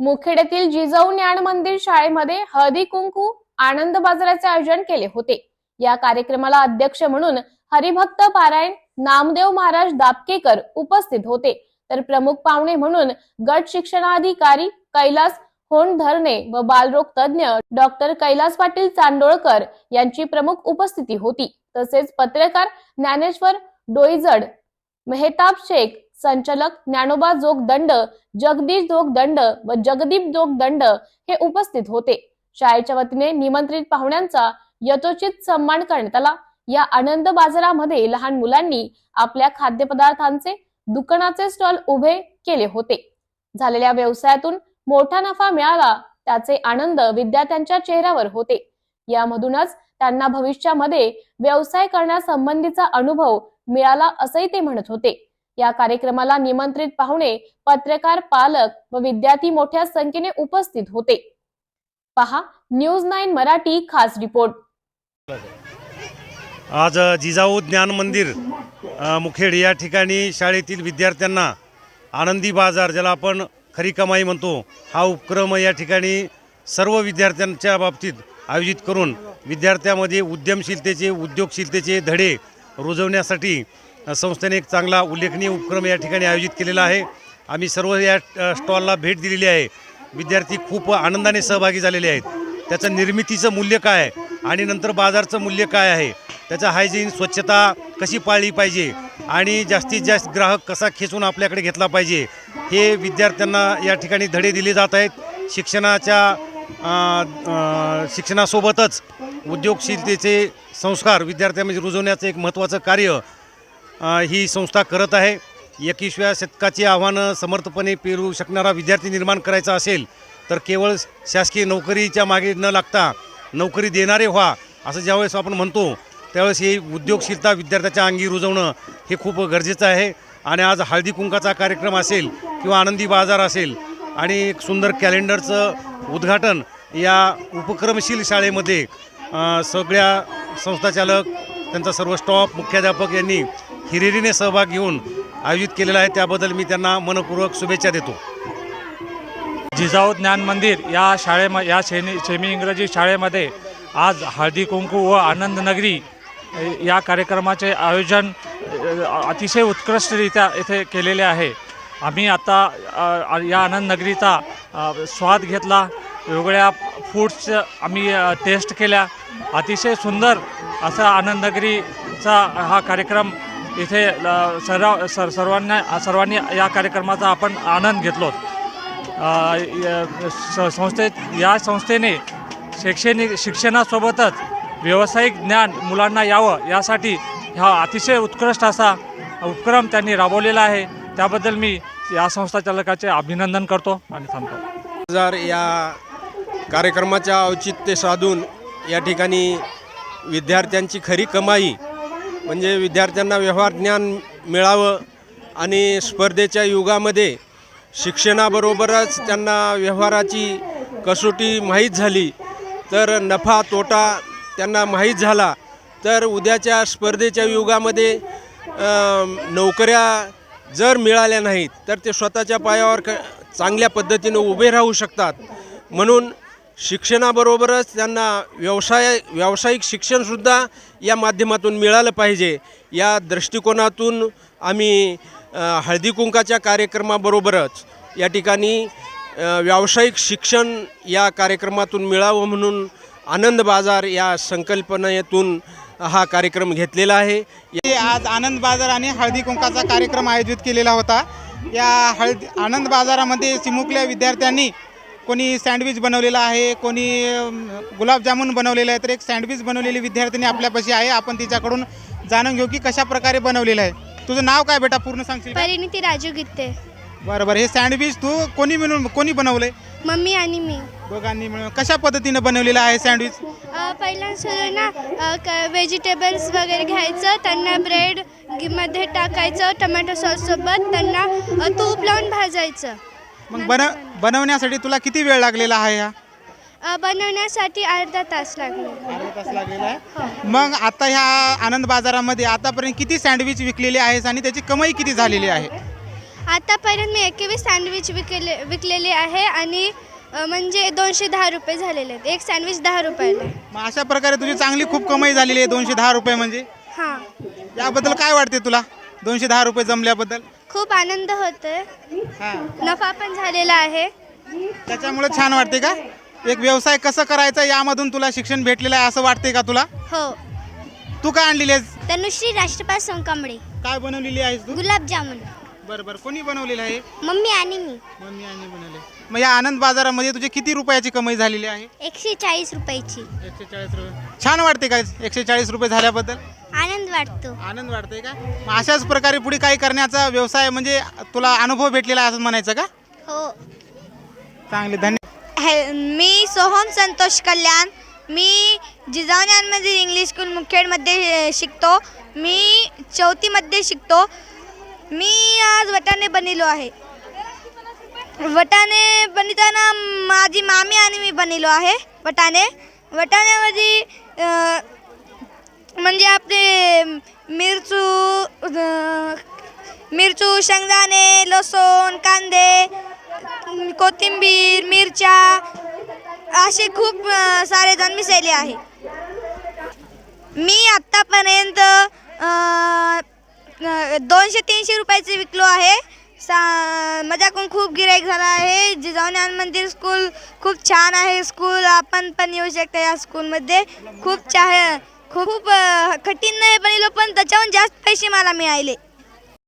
मुखेड जिजाऊ ज्ञान मंदिर शाळेमध्ये हळदी कुंकू आनंद बाजाराचे आयोजन केले होते. या कार्यक्रमाला अध्यक्ष म्हणून हरिभक्त पारायण नामदेव महाराज दापकेकर उपस्थित होते. तर प्रमुख पाहुणे म्हणून गट शिक्षणाधिकारी कैलास होंडधरणे व बालरोग तज्ज्ञ डॉक्टर कैलास पाटील चांदोळकर यांची प्रमुख उपस्थिती होती. तसेच पत्रकार ज्ञानेश्वर डोईजड मेहताब शेख संचालक ज्ञानोबा जोगदंड जगदीश जोगदंड व जगदीप जोगदंड हे उपस्थित होते. शाळेच्या वतीने निमंत्रित पाहुण्यांचा यथोचित सन्मान करण्यात आला. या आनंद बाजारामध्ये लहान मुलांनी आपल्या खाद्यपदार्थांचे दुकानाचे स्टॉल उभे केले होते. झालेल्या व्यवसायातून मोठा नफा मिळाला त्याचे आनंद विद्यार्थ्यांच्या चेहऱ्यावर होते. यामधूनच त्यांना भविष्यामध्ये व्यवसाय करण्यासंबंधीचा अनुभव मिळाला असंही ते म्हणत होते. या कार्यक्रमाला निमंत्रित पाहुणे पत्रकार पालक व विद्यार्थी मोठ्या संख्येने उपस्थित होते. पहा न्यूज नाईन मराठी खास रिपोर्ट. आज जिजाऊ ज्ञान मंदिर मुखेड या ठिकाणी शाळेतील विद्यार्थ्यांना आनंदी बाजार ज्याला आपण खरी कमाई म्हणतो हा उपक्रम या ठिकाणी सर्व विद्यार्थ्यांच्या बाबतीत आयोजित करून विद्यार्थ्यामध्ये उद्यमशीलतेचे उद्योगशीलतेचे धडे रुजवण्यासाठी संस्थेने एक चांगला उल्लेखनीय उपक्रम या ठिकाणी आयोजित केलेला आहे. आम्ही सर्व या स्टॉलला भेट दिलेली आहे. विद्यार्थी खूप आनंदाने सहभागी झालेले आहेत. त्याचं निर्मितीचं मूल्य काय आहे आणि नंतर बाजारचं मूल्य काय आहे? त्याचं हायजीन स्वच्छता कशी पाळली पाहिजे आणि जास्तीत जास्त ग्राहक कसा खेचून आपल्याकडे घेतला पाहिजे? हे विद्यार्थ्यांना या ठिकाणी धडे दिले जात आहेत. शिक्षणाच्या शिक्षणासोबतच उद्योगशीलतेचे संस्कार विद्यार्थ्यांमध्ये रुजवण्याचं एक महत्त्वाचं कार्य ही संस्था करत आहे. एकविसव्या शतकाची आव्हानं समर्थपणे पेरू शकणारा विद्यार्थी निर्माण करायचा असेल तर केवळ शासकीय नोकरीच्या मागे न लागता नोकरी देणारे व्हा असं ज्यावेळेस आपण म्हणतो त्यावेळेस ही उद्योगशीलता विद्यार्थ्याच्या अंगी रुजवणं हे खूप गरजेचं आहे. आणि आज हळदी कुंकाचा कार्यक्रम असेल किंवा आनंदी बाजार असेल आणि एक सुंदर कॅलेंडरचं उद्घाटन या उपक्रमशील शाळेमध्ये सगळ्या संस्थाचालक त्यांचा सर्व स्टॉफ मुख्याध्यापक यांनी हिरिरीने सहभाग घेऊन आयोजित केलेला आहे. त्याबद्दल मी त्यांना मनपूर्वक शुभेच्छा देतो. जिजाऊ ज्ञान मंदिर या शाळेम या सेमी सेमी इंग्रजी शाळेमध्ये आज हळदी कुंकू व आनंद नगरी या कार्यक्रमाचे आयोजन अतिशय उत्कृष्टरित्या येथे केलेले आहे. आम्ही आता या आनंद नगरीचा स्वाद घेतला. वेगवेगळ्या फूड्स आम्ही टेस्ट केल्या. अतिशय सुंदर असा आनंद नगरीचा हा कार्यक्रम इथे सर्व सर सर्वांना सर्वांनी या कार्यक्रमाचा आपण आनंद घेतलो. संस्थे स- संस्थेत या संस्थेने शैक्षणिक शिक्षणासोबतच व्यावसायिक ज्ञान मुलांना यावं यासाठी हा अतिशय उत्कृष्ट असा उपक्रम त्यांनी राबवलेला आहे. त्याबद्दल मी या संस्थाचालकाचे अभिनंदन करतो आणि थांबतो. जर या कार्यक्रमाच्या औचित्य साधून या ठिकाणी विद्यार्थ्यांची खरी कमाई म्हणजे विद्यार्थ्यांना व्यवहार ज्ञान मिळावं आणि स्पर्धेच्या युगामध्ये शिक्षणाबरोबरच त्यांना व्यवहाराची कसोटी माहीत झाली तर नफा तोटा त्यांना माहीत झाला तर उद्याच्या स्पर्धेच्या युगामध्ये नोकऱ्या जर मिळाल्या नाहीत तर ते स्वतःच्या पायावर क चांगल्या पद्धतीने उभे राहू शकतात. म्हणून शिक्षणाबरोबरच त्यांना व्यवसाय व्यावसायिक शिक्षणसुद्धा या माध्यमातून मिळालं पाहिजे. या दृष्टिकोनातून आम्ही हळदीकुंकाच्या हळदी कुंकाच्या कार्यक्रमाबरोबरच या ठिकाणी व्यावसायिक शिक्षण या कार्यक्रमातून मिळावं म्हणून आनंद बाजार या संकल्पनेतून हा कार्यक्रम घेतलेला आहे. आज आनंद बाजार आणि हळदी कुंकाचा कार्यक्रम आयोजित केलेला होता. या हळदी आनंद बाजारामध्ये चिमुकल्या विद्यार्थ्यांनी कोणी सँडविच बनवलेला आहे कोणी गुलाबजामुन बनवलेलं आहे तर एक सँडविच बनवलेली विद्यार्थिनी आपल्यापाशी आहे. आपण तिच्याकडून जाणून घेऊ की कशा प्रकारे बनवलेलं आहे. तुझं नाव काय बेटा? पूर्ण सांगशील का? परिणिती राजू गित्ते बरं बरं. हे सँडविच तू कोणी मिळून कोणी बनवलंय? मम्मी आणि मी. दोघांनी मिळून कशा पद्धतीनं बनवलेलं आहे सँडविच? अ, पहिल्यांदा सुरू ना अ, क व्हेजिटेबल्स वगैरे घ्यायचं त्यांना ब्रेडमध्ये टाकायचं टोमॅटो सॉससोबत त्यांना अ, तूप लावून भाजायचं. मग बन बनवण्यासाठी तुला किती वेळ लागलेला आहे हा? अ, बनवण्यासाठी अर्धा तास लागला. अर्धा तास लागलेला आहे? मग आता ह्या आनंद बाजारामध्ये आतापर्यंत किती सँडविच विकलेले आहेत आणि त्याची कमाई किती झालेली आहे? आतापर्यंत मी एकवीस सँडविच विकले विकलेले आहे आणि अ, म्हणजे दोनशे दहा रुपये झालेले आहेत. एक सँडविच दहा रुपयाला आहे. मग अशा प्रकारे तुझी चांगली खूप कमाई झालेली आहे दोनशे दहा रुपये म्हणजे? हां. याबद्दल काय वाटते तुला? दोनशे दहा रुपये जमल्याबद्दल? खूप आनंद होतोय. हां. नफा पण झालेला आहे. त्याच्यामुळे छान वाटते का? एक व्यवसाय कसं करायचा यामधून तुला शिक्षण भेटलेलं आहे असं वाटते का तुला? हो. तू काय आणलेली आहेस तनुश्री राष्ट्रपाल सोनकांबळे. काय बनवलेली आहेस तू? गुलाबजामुन बरं बरं कोणी बनवलेलं आहे? मम्मी आणि मी. मम्मी आणि बनवले. मग या आनंद बाजारामध्ये तुझी किती रुपयाची कमाई झालेली आहे? एकशे चाळीस रुपयाची. एकशे चाळीस रुपये. छान वाटते का एकशे चाळीस रुपये झाल्याबद्दल? आनंद वाटतो. आनंद वाटते का? मग अशाच प्रकारे पुढे काही करण्याचा व्यवसाय म्हणजे तुला अनुभव भेटलेला आहे असं म्हणायचं का? हो. चांगले धन्य मी सोहम संतोष कल्याण. मी जिजाऊयांमध्ये इंग्लिश स्कूल मुखेडमध्ये शिकतो. मी चौथीमध्ये शिकतो. मी आज वटाणे बनलो आहे. वटाणे बनताना माझी मामी आणि मी बनलो आहे वटाणे. वटाण्यामध्ये अ, म्हणजे आपले मिरचू मिरचू शेंगदाणे लसूण कांदे कोथिंबीर मिरच्या असे खूप सारे जण मिसळले आहे. मी आत्तापर्यंत दोनशे तीनशे रुपयाचे विकलो आहे. सा माझ्याकडून खूप गिराईक झाला आहे. जिजाऊ ज्ञान मंदिर स्कूल खूप छान आहे. स्कूल आपण पण येऊ शकता या स्कूलमध्ये खूप चहा खूप कठीण नाही बनलो पण त्याच्याहून जास्त पैसे मला मिळाले